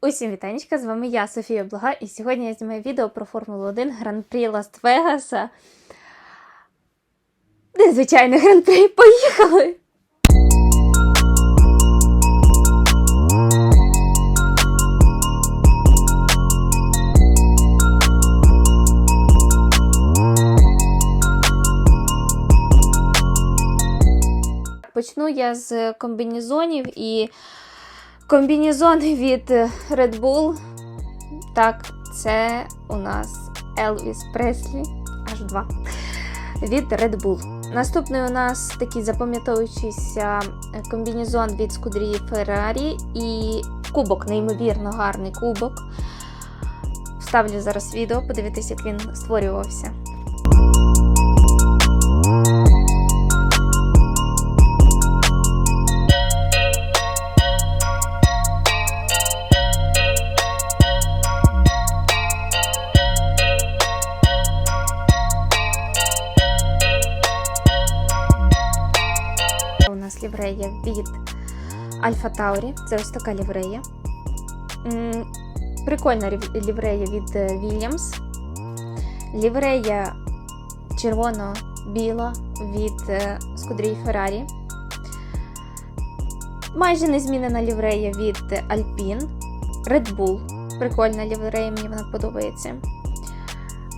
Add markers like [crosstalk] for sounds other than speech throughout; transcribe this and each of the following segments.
Усім вітанечка, з вами я, Софія Блага, і сьогодні я знімаю відео про Формулу 1 Гран-прі Лас-Вегаса. Незвичайне гран-прі. Поїхали! Почну я з комбінезонів і комбінезон від Red Bull. Так, це у нас Елвіс Преслі аж два від Red Bull. Наступний у нас такий запам'ятовуючийся комбінезон від Скудрії Ferrari і кубок, неймовірно гарний кубок. Вставлю зараз відео, подивитися, як він створювався. Ліврея від Альфа Таурі. Це ось така ліврея. Прикольна ліврея від е, Williams. Ліврея червоно-біла від е, Скудрій Феррарі. Майже незмінена ліврея від Alpine. Red Bull. Прикольна ліврея, мені вона подобається.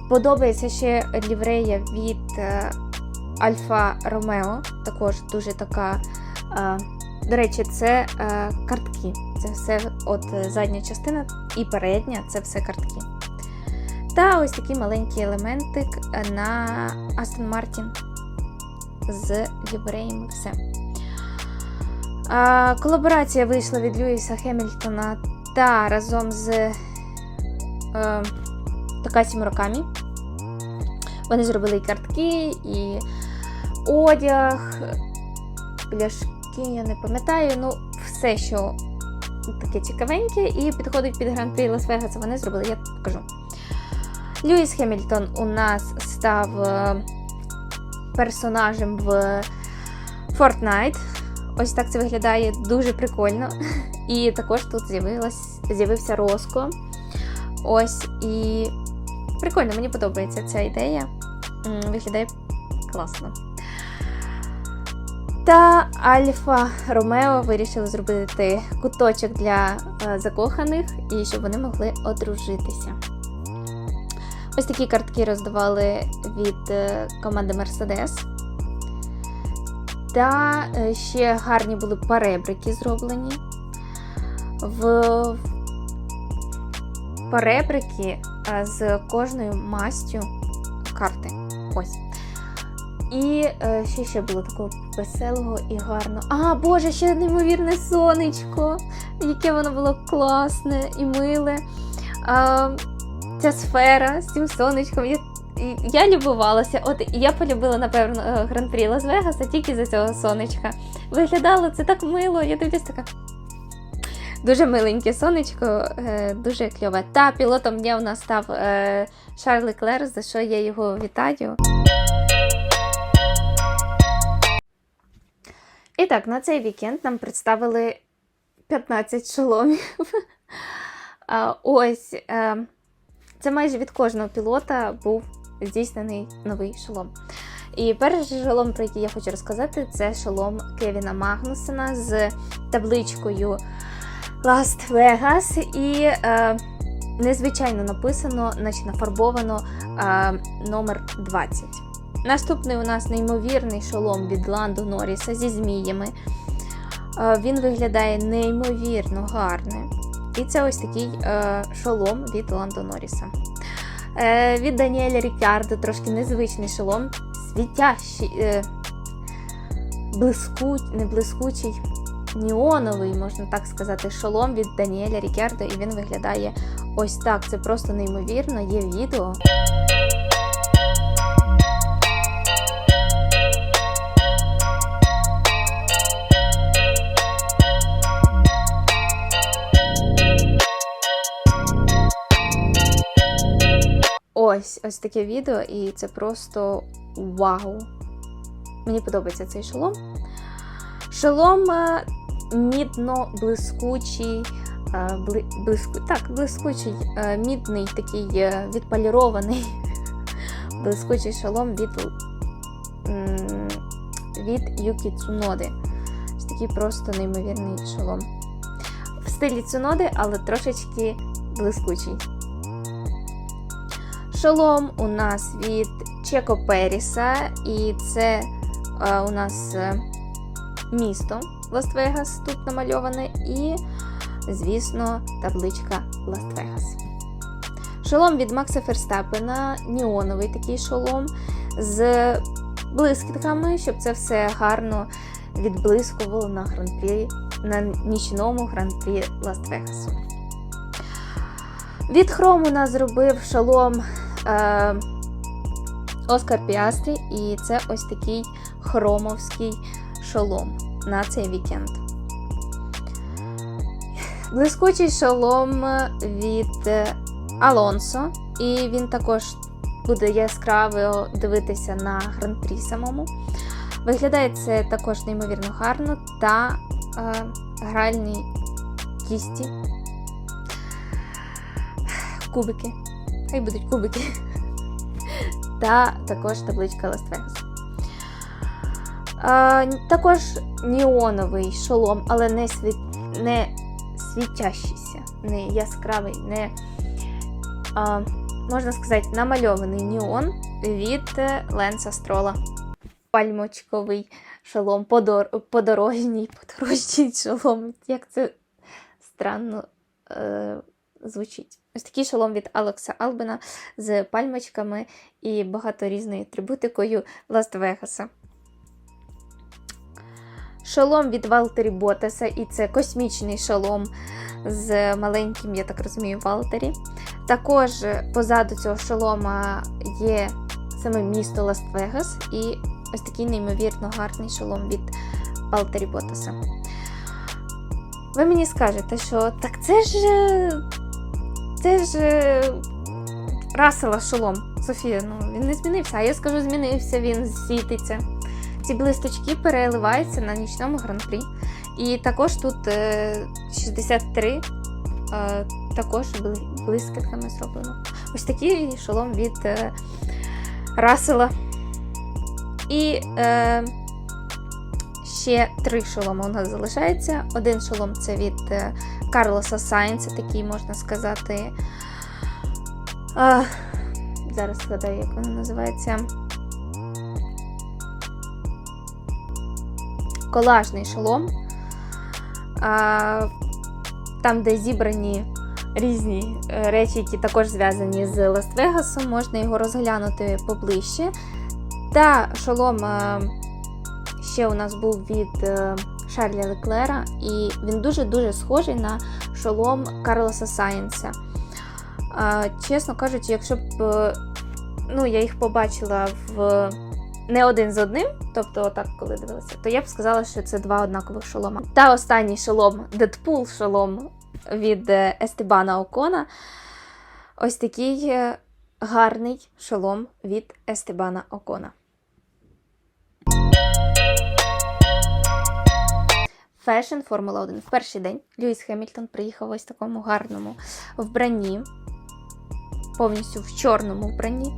Подобається ще ліврея від е, Альфа Ромео, також дуже така. До речі, це е, картки. Це все от е, задня частина і передня це все картки. Та ось такий маленький елементик на Aston Martin з лівреями все. А, колаборація вийшла від Льюіса Хемільтона та разом з е, Такасі Муракамі. Вони зробили і картки, і одяг, пляшки, я не пам'ятаю. Ну, все, що таке цікавеньке, і підходить під гран-прі Лас-Вегаса, вони зробили, я покажу. Льюіс Хемільтон у нас став е, персонажем в Fortnite. Ось так це виглядає дуже прикольно. І також тут з'явився Роско. Ось і прикольно, мені подобається ця ідея. Виглядає класно. Та Альфа Ромео вирішили зробити куточок для е, закоханих і щоб вони могли одружитися. Ось такі картки роздавали від е, команди Mercedes. Та е, ще гарні були паребрики зроблені. В паребрики е, з кожною мастю карти. Ось. І е, ще ще було такого веселого і гарно. А, Боже, ще неймовірне сонечко, яке воно було класне і миле. А, ця сфера з цим сонечком. Я, я любувалася. От я полюбила, напевно, е, гран-прі Лас-Вегаса тільки за цього сонечка. Виглядало це так мило. Я дивлюсь така. Дуже миленьке сонечко, е, дуже кльове. Та пілотом дня у нас став е, Шарль Леклер, за що я його вітаю. І так, на цей вікенд нам представили 15 шоломів. [laughs] Ось е, це майже від кожного пілота був здійснений новий шолом. І перший шолом, про який я хочу розказати, це шолом Кевіна Магнусена з табличкою Last Vegas. І е, незвичайно написано, наче нафарбовано е, номер 20. Наступний у нас неймовірний шолом від Ландо Норріса зі зміями. Е, Він виглядає неймовірно гарне. І це ось такий е, шолом від Ландо Норріса. Е, від Даніеля Рікардо трошки незвичний шолом, світящий, е, блиску, не блискучий, неоновий, можна так сказати, шолом від Даніеля Рікардо, і він виглядає ось так. Це просто неймовірно, є відео. Ось ось таке відео, і це просто вау. Мені подобається цей шолом. Шолом е, мідно-блискучий, е, бли- блиску, так, блискучий, е, мідний, такий відполірований, [laughs] блискучий шолом від, від Юкі Цуноди. Ось такий просто неймовірний шолом. В стилі Цуноди, але трошечки блискучий. Шолом у нас від Чеко Періса, і це е, у нас е, місто Лас-Вегас тут намальоване, і, звісно, табличка Лас-Вегас. Шолом від Макса Ферстапена, неоновий такий шолом з блискітками, щоб це все гарно відблискувало на гран-прі, на нічному гран-прі Лас-Вегасу. Від хрому нас зробив шолом Оскар Піастрі, і це ось такий хромовський шолом на цей вікенд. Блискучий шолом від е, Алонсо, і він також буде яскраво дивитися на гран-прі самому. Виглядає це також неймовірно гарно та е, гральні кісті. Кубики. Хай будуть кубики. Та також табличка Лас-Вегас. Також неоновий шолом, але не, світ, не світящийся, не яскравий, не, а, можна сказати, намальований неон від е, Ленса Строла. Пальмочковий шолом, подор, подорожній, [laughs] подорожній шолом. Як це странно е, звучить. Ось такий шолом від Алекса Албена з пальмочками і багато різною атрибутикою Лас-Вегаса. Шолом від Валтері Ботаса, і це космічний шолом з маленьким, я так розумію, Валтері. Також позаду цього шолома є саме місто Лас-Вегас і ось такий неймовірно гарний шолом від Валтері Ботаса. Ви мені скажете, що так це ж. Це ж е, Расела шолом. Софія, ну він не змінився. А я скажу, змінився, він світиться. Ці блисточки переливаються на нічному гран-прі. І також тут е, 63 е, також блискітками зроблено. Ось такий шолом від е, Расела. І е, ще три шоломи у нас залишається. Один шолом це від е, Карлоса Сайнса, такий можна сказати. А, зараз згадаю, як воно називається. Колажний шолом. А, там, де зібрані різні е, речі, які також зв'язані з Лас-Вегасом, можна його розглянути поближче. Та шолом е, ще у нас був від е, Шарля Леклера, і він дуже-дуже схожий на шолом Карлоса Сайенса. А, чесно кажучи, якщо б е, ну, я їх побачила в не один з одним, тобто отак, коли дивилася, то я б сказала, що це два однакових шолома. Та останній шолом, Дедпул шолом від е, Естебана Окона. Ось такий е, гарний шолом від Естебана Окона. Фешн Формула 1. В перший день Льюіс Хемільтон приїхав ось такому гарному вбранні, повністю в чорному вбранні.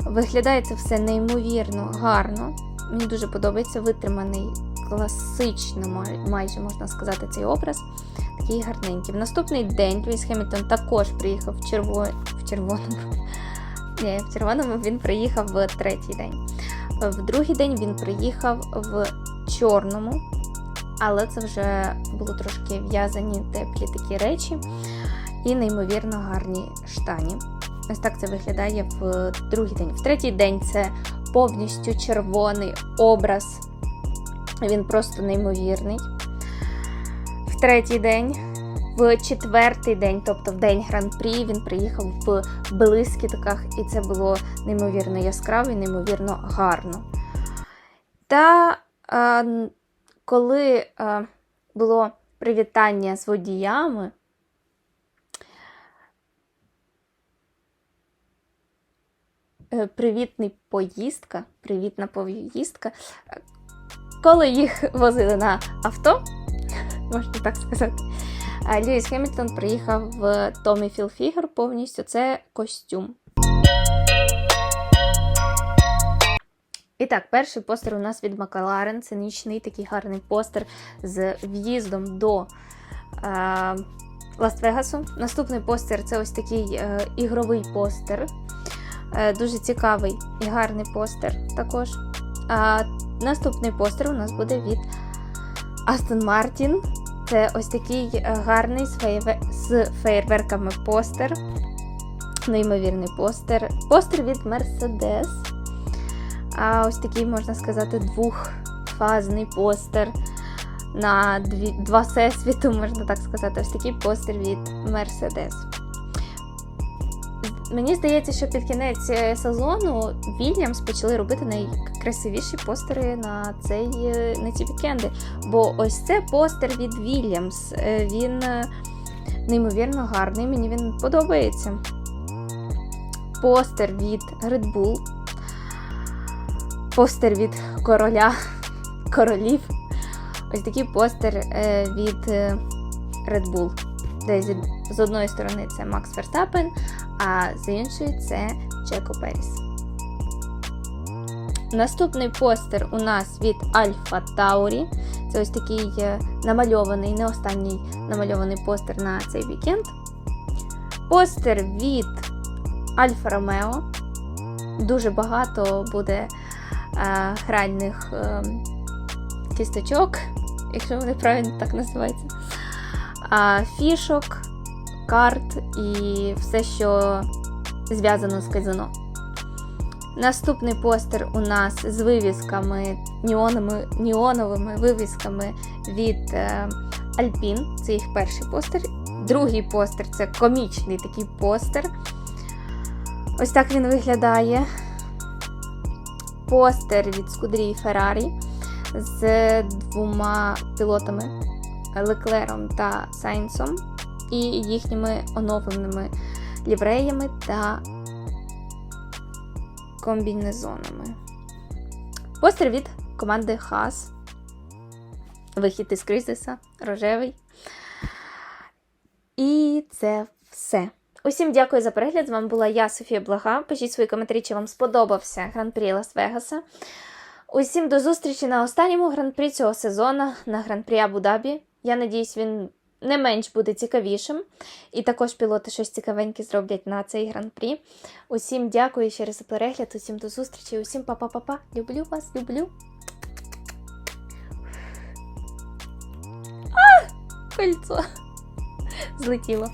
Виглядає це все неймовірно гарно. Мені дуже подобається витриманий класично, майже можна сказати, цей образ. Такий гарненький. В наступний день Льюіс Хемільтон також приїхав в, черво... в червоному. [laughs] Ні, в червоному він приїхав в третій день. В другий день він приїхав в чорному, але це вже було трошки в'язані теплі такі речі і неймовірно гарні штані. Ось так це виглядає в другий день. В третій день це повністю червоний образ. Він просто неймовірний. В третій день, в четвертий день, тобто в день гран-прі, він приїхав в блискітках, і це було неймовірно яскраво і неймовірно гарно. Та е, коли е, було привітання з водіями, е, привітний поїздка, привітна поїздка, е, коли їх возили на авто, можна так сказати, А Льюіс Хеммельтон приїхав в Томі Філфігер повністю. Це костюм. І так, перший постер у нас від Макларен. Це нічний такий гарний постер з в'їздом до е, Лас-Вегасу. Наступний постер це ось такий е, ігровий постер. Е, дуже цікавий і гарний постер також. А наступний постер у нас буде від Aston Martin. Це ось такий е, гарний з, фейерверками постер. Неймовірний постер. Постер від Mercedes. А ось такий, можна сказати, двохфазний постер на дві, два всесвіту, можна так сказати. Ось такий постер від Mercedes. Мені здається, що під кінець е, сезону Вільямс почали робити найкрасивіші постери на, цей, е, на ці вікенди. Бо ось це постер від Вільямс. Е, Він неймовірно гарний, мені він подобається. Постер від Red Bull. Постер від короля королів. Ось такий постер е, від е, Red Bull. Де з одної сторони це Макс Ферстапен, а з іншої це Чеко Періс. Наступний постер у нас від Альфа Таурі. Це ось такий е, намальований, не останній намальований постер на цей вікенд. Постер від Альфа Ромео. Дуже багато буде гральних е, кісточок, якщо вони правильно так називаються. Фішок, карт і все, що зв'язано з казино. Наступний постер у нас з вивісками, неоновими, неоновими вивісками від е, Alpine. Це їх перший постер. Другий постер це комічний такий постер. Ось так він виглядає. Постер від Скудрії Феррарі з двома пілотами Леклером та Сайнсом і їхніми оновленими лівреями та комбінезонами. Постер від команди Хас. Вихід із кризиса, рожевий. І це все. Усім дякую за перегляд. З вами була я, Софія Блага. Пишіть свої коментарі, чи вам сподобався гран-прі Лас-Вегаса. Усім до зустрічі на останньому гран-прі цього сезону на гран-прі Абу-Дабі. Я надіюсь, він не менш буде цікавішим. І також пілоти щось цікавеньке зроблять на цей гран-прі. Усім дякую ще раз за перегляд, усім до зустрічі, усім па-па-па-па. Люблю вас, люблю. А! Кольцо злетіло.